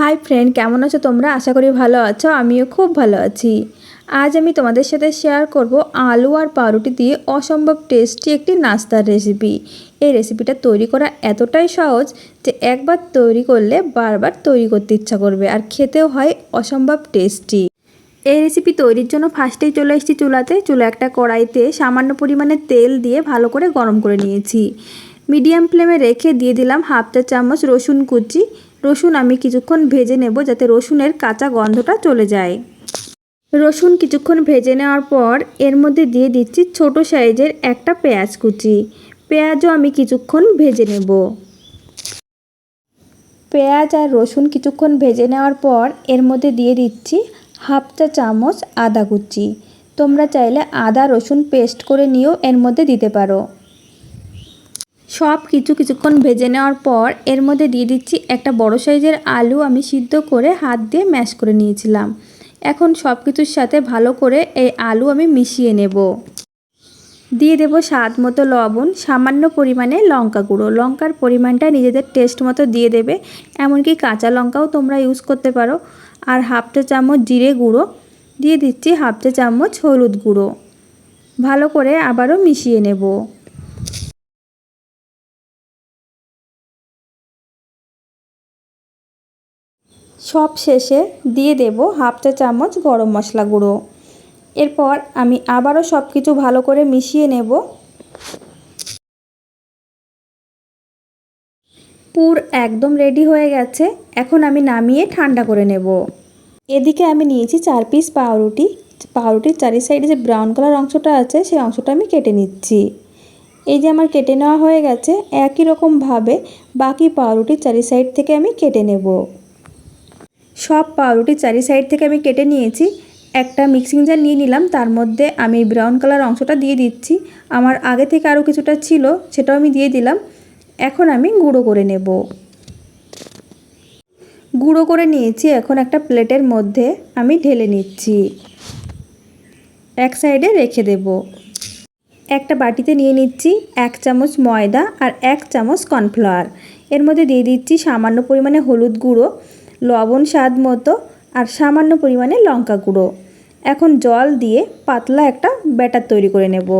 Hi friend, কেমন আছো তোমরা? আশা করি ভালো আছো, আমিও খুব ভালো আছি। আজ আমি তোমাদের সাথে শেয়ার করব আলু আর পাউরুটি দিয়ে অসম্ভব টেস্টি একটি নাস্তার রেসিপি এই রেসিপিটা তৈরি করা এতটাই সহজ যে একবার তৈরি করলে বারবার তৈরি করতে ইচ্ছা করবে আর খেতেও হয় অসম্ভব টেস্টি এই রেসিপি তৈরির জন্য ফার্স্টেই চলে এসেছি চুলাতে। চুলা একটা কড়াইতে সামান্য পরিমাণে তেল দিয়ে ভালো করে গরম করে নিয়েছি। মিডিয়াম ফ্লেমে রেখে দিয়ে দিলাম হাফ চা চামচ রসুন কুচি রসুন আমি কিছুক্ষণ ভেজে নেব যাতে রসুনের কাঁচা গন্ধটা চলে যায়। রসুন কিছুক্ষণ ভেজে নেওয়ার পর এর মধ্যে দিয়ে দিচ্ছি ছোট সাইজের একটা পেঁয়াজ কুচি। পেঁয়াজও আমি কিছুক্ষণ ভেজে নেব। পেঁয়াজ আর রসুন কিছুক্ষণ ভেজে নেওয়ার পর এর মধ্যে দিয়ে দিচ্ছি হাফ চা চামচ আদা কুচি। তোমরা চাইলে আদা রসুন পেস্ট করে নিয়েও এর মধ্যে দিতে পারো। সব কিছু কিছুক্ষণ ভেজে নেওয়ার পর এর মধ্যে দিয়ে দিচ্ছি একটা বড় সাইজের আলু আমি সিদ্ধ করে হাত দিয়ে ম্যাশ করে নিয়েছিলাম। এখন সব কিছুর সাথে ভালো করে এই আলু আমি মিশিয়ে নেব। দিয়ে দেব স্বাদ মতো লবণ, সামান্য পরিমাণে লঙ্কা গুঁড়ো। লঙ্কার পরিমাণটা নিজেদের টেস্ট মতো দিয়ে দেবে। এমনকি কাঁচা লঙ্কাও তোমরা ইউজ করতে পারো। আর হাফ চা চামচ জিরে গুঁড়ো, দিয়ে দিচ্ছি হাফ চা চামচ হলুদ গুঁড়ো। ভালো করে আবারও মিশিয়ে নেব। সব শেষে দিয়ে দেব হাফ চা চামচ গরম মশলা গুঁড়ো। এরপর আমি আবারও সব কিছু ভালো করে মিশিয়ে নেব। পুর একদম রেডি হয়ে গেছে, এখন আমি নামিয়ে ঠান্ডা করে নেব। এদিকে আমি নিয়েছি চার পিস পাউরুটি। পাউরুটির চারি সাইডে যে ব্রাউন কালার অংশটা আছে সেই অংশটা আমি কেটে নিচ্ছি। এই যে আমার কেটে নেওয়া হয়ে গেছে, একই রকমভাবে বাকি পাউরুটির চারি সাইড থেকে আমি কেটে নেব। সব পাউরুটি চারি সাইড থেকে আমি কেটে নিয়েছি। একটা মিক্সিং জার নিয়ে নিলাম, তার মধ্যে আমি ব্রাউন কালার অংশটা দিয়ে দিচ্ছি। আমার আগে থেকে আরও কিছুটা ছিল, সেটাও আমি দিয়ে দিলাম। এখন আমি গুঁড়ো করে নেব। গুঁড়ো করে নিয়েছি, এখন একটা প্লেটের মধ্যে আমি ঢেলে নিচ্ছি। এক সাইডে রেখে দেব। একটা বাটিতে নিয়ে নিচ্ছি এক চামচ ময়দা আর এক চামচ কর্নফ্লাওয়ার। এর মধ্যে দিয়ে দিচ্ছি সামান্য পরিমাণে হলুদ গুঁড়ো। লবণ স্বাদ মতো আর সামান্য পরিমাণে লঙ্কা গুঁড়ো। এখন জল দিয়ে পাতলা একটা ব্যাটার তৈরি করে নেব।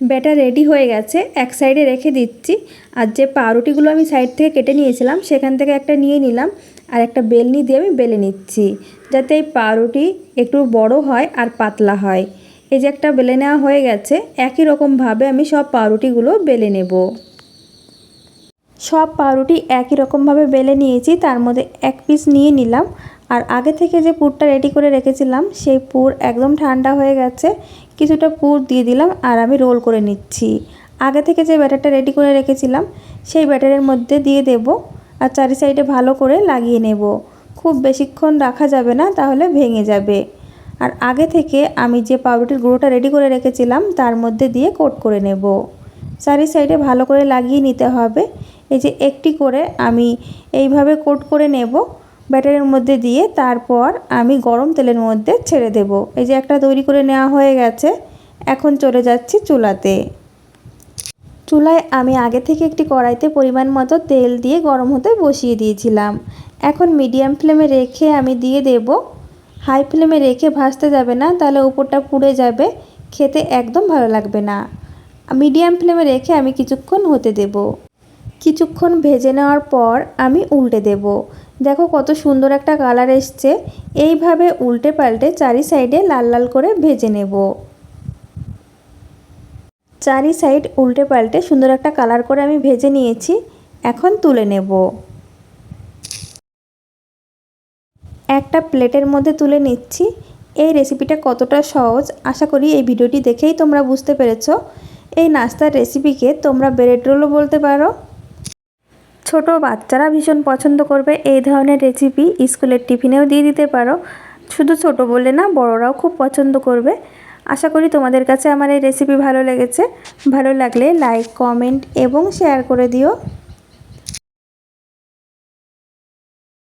ব্যাটার রেডি হয়ে গেছে, এক সাইডে রেখে দিচ্ছি। আর যে পাউরুটিগুলো আমি সাইড থেকে কেটে নিয়েছিলাম, সেখান থেকে একটা নিয়ে নিলাম আর একটা বেলনি দিয়ে আমি বেলে নিচ্ছি, যাতে এই পাউরুটি একটু বড় হয় আর পাতলা হয়। এই যে একটা বেলে নেওয়া হয়ে গেছে, একই রকমভাবে আমি সব পাউরুটিগুলো বেলে নেব। সব পাউরুটি একই রকমভাবে বেলে নিয়েছি, তার মধ্যে এক পিস নিয়ে নিলাম। আর আগে থেকে যে পুরটা রেডি করে রেখেছিলাম, সেই পুর একদম ঠান্ডা হয়ে গেছে। কিছুটা পুর দিয়ে দিলাম আর আমি রোল করে নিচ্ছি। আগে থেকে যে ব্যাটারটা রেডি করে রেখেছিলাম, সেই ব্যাটারের মধ্যে দিয়ে দেব আর চারি সাইডে ভালো করে লাগিয়ে নেব। খুব বেশিক্ষণ রাখা যাবে না, তাহলে ভেঙে যাবে। আর আগে থেকে আমি যে পাউরুটির গুঁড়োটা রেডি করে রেখেছিলাম, তার মধ্যে দিয়ে কোট করে নেব। চারি সাইডে ভালো করে লাগিয়ে নিতে হবে। এই যে একটি করে আমি এইভাবে কোট করে নেব ব্যাটারের মধ্যে দিয়ে, তারপর আমি গরম তেলের মধ্যে ছেড়ে দেব। এই যে একটা তৈরি করে নেওয়া হয়ে গেছে, এখন চলে যাচ্ছি চুলাতে। চুলায় আমি আগে থেকে একটি কড়াইতে পরিমাণ মতো তেল দিয়ে গরম হতে বসিয়ে দিয়েছিলাম। এখন মিডিয়াম ফ্লেমে রেখে আমি দিয়ে দেব। হাই ফ্লেমে রেখে ভাজতে যাবে না, তাহলে উপরটা পুড়ে যাবে, খেতে একদম ভালো লাগবে না। মিডিয়াম ফ্লেমে রেখে আমি কিছুক্ষণ হতে দেব। কিছুক্ষণ ভেজে নেওয়ার পর আমি উল্টে দেব। দেখো কত সুন্দর একটা কালার এসছে। এইভাবে উল্টে পাল্টে চারি সাইডে লাল লাল করে ভেজে নেব। চারি সাইড উল্টে পাল্টে সুন্দর একটা কালার করে আমি ভেজে নিয়েছি। এখন তুলে নেব। একটা প্লেটের মধ্যে তুলে নিচ্ছি। এই রেসিপিটা কতটা সহজ আশা করি এই ভিডিওটি দেখেই তোমরা বুঝতে পেরেছ। এই নাস্তার রেসিপিকে তোমরা ব্রেড রোলও বলতে পারো। ছোট বাচ্চারা ভীষণ পছন্দ করবে। এই ধরনের রেসিপি স্কুলের টিফিনেও দিয়ে দিতে পারো। শুধু ছোট বলে না, বড়রাও খুব পছন্দ করবে। আশা করি তোমাদের কাছে আমার এই রেসিপি ভালো লেগেছে। ভালো লাগলে লাইক কমেন্ট এবং শেয়ার করে দিও।